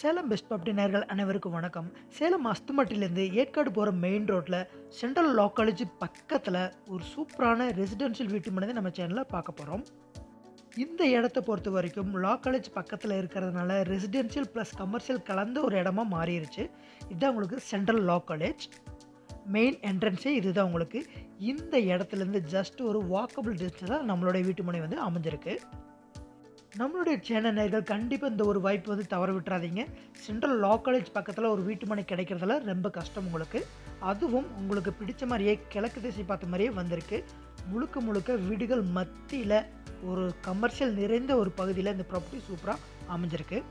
Salem best property நேர்கள் அனைவருக்கும் வணக்கம். சேலம் அஸ்துமட்டிலேருந்து ஏற்காடு போகிற மெயின் ரோட்டில் சென்ட்ரல் லா காலேஜ் பக்கத்தில் ஒரு சூப்பரான ரெசிடென்ஷியல் வீட்டு மனதை நம்ம சேனலில் பார்க்க போகிறோம் இந்த இடத்த பொறுத்த வரைக்கும் லா காலேஜ் பக்கத்தில் இருக்கிறதுனால ரெசிடென்ஷியல் ப்ளஸ் கமர்ஷியல் கலந்த ஒரு இடமா மாறிடுச்சு இதுதான் உங்களுக்கு சென்ட்ரல் லா காலேஜ் மெயின் என்ட்ரன்ஸே இதுதான் உங்களுக்கு. இந்த இடத்துலேருந்து ஜஸ்ட் ஒரு வாக்கபிள் டிஸ்டன்ஸ் தான் நம்மளுடைய வீட்டு மனை வந்து அமைஞ்சிருக்கு. நம்மளுடைய சேனல் நேர்கள் கண்டிப்பாக இந்த ஒரு வாய்ப்பு வந்து தவற விட்டுறாதீங்க. சென்ட்ரல் லா காலேஜ் பக்கத்தில் ஒரு வீட்டு மனை கிடைக்கிறதுல ரொம்ப கஷ்டம் உங்களுக்கு. அதுவும் உங்களுக்கு பிடிச்ச மாதிரியே கிழக்கு திசை பார்த்த மாதிரியே வந்திருக்கு. முழுக்க முழுக்க வீடுகள் மத்தியில் ஒரு கமர்ஷியல் நிறைந்த ஒரு பகுதியில் இந்த ப்ராப்பர்ட்டி சூப்பராக அமைஞ்சிருக்கு.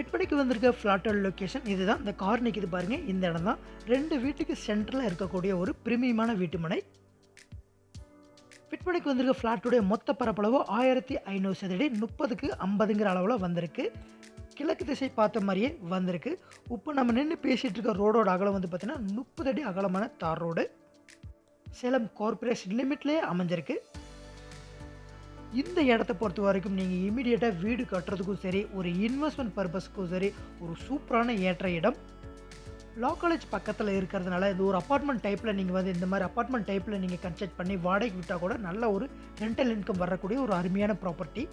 ஃபிட்படிக்கு வந்திருக்க ஃப்ளாட்டோட லொக்கேஷன் இதுதான். இந்த கார் நிற்கிது பாருங்கள் இந்த இடம் தான் ரெண்டு வீட்டுக்கு சென்டரில் இருக்கக்கூடிய ஒரு பிரிமியமான வீட்டுமனை. ஃபிட்படிக்கு வந்திருக்க ஃப்ளாட்டுடைய மொத்த பரப்பளவு ஆயிரத்தி ஐநூறு சதுரடி முப்பதுக்கு ஐம்பதுங்கிற அளவில் வந்திருக்கு. கிழக்கு திசை பார்த்த மாதிரியே வந்திருக்கு. இப்போ நம்ம நின்று பேசிகிட்டு இருக்க ரோடோட அகலம் வந்து பார்த்திங்கன்னா முப்பது அடி அகலமான தார் ரோடு சேலம் கார்ப்பரேஷன் லிமிட்லேயே அமைஞ்சிருக்கு. இந்த இடத்த பொறுத்த வரைக்கும் நீங்கள் இமீடியட்டாக வீடு கட்டுறதுக்கும் சரி ஒரு இன்வெஸ்ட்மெண்ட் பர்பஸ்க்கும் சரி ஒரு சூப்பரான ஏற்ற இடம். லா காலேஜ் பக்கத்தில் இருக்கிறதுனால இது ஒரு அப்பார்ட்மெண்ட் டைப்பில் நீங்கள் வந்து இந்த மாதிரி அப்பார்ட்மெண்ட் டைப்பில் நீங்கள் கன்ஸ்ட்ரக்ட் பண்ணி வாடகைக்கு விட்டால் கூட நல்ல ஒரு ரெண்டல் இன்கம் வரக்கூடிய ஒரு அருமையான ப்ராப்பர்ட்டி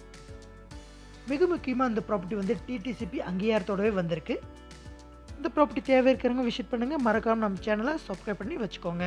மிக முக்கியமாக இந்த ப்ராப்பர்ட்டி வந்து டிடிசிபி அங்கீகாரத்தோடவே வந்திருக்கு. இந்த ப்ராப்பர்ட்டி தேவை இருக்கிறவங்க விசிட் பண்ணுங்கள் மறக்காமல் நம்ம சேனலை சப்ஸ்கிரைப் பண்ணி வச்சுக்கோங்க.